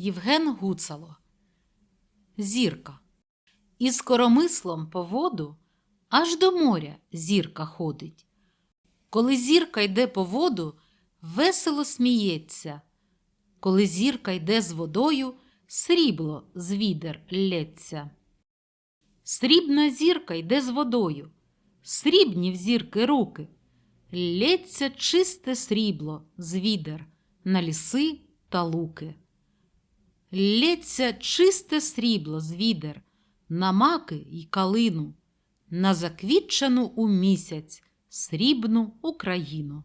Євген Гуцало Зірка Із коромислом по воду аж до моря зірка ходить. Коли зірка йде по воду, весело сміється. Коли зірка йде з водою, срібло з відер лється. Срібна зірка йде з водою, срібні в зірки руки. Лється чисте срібло з відер на ліси та луки. Лється чисте срібло з відер на маки й калину, на заквітчену у місяць срібну Україну.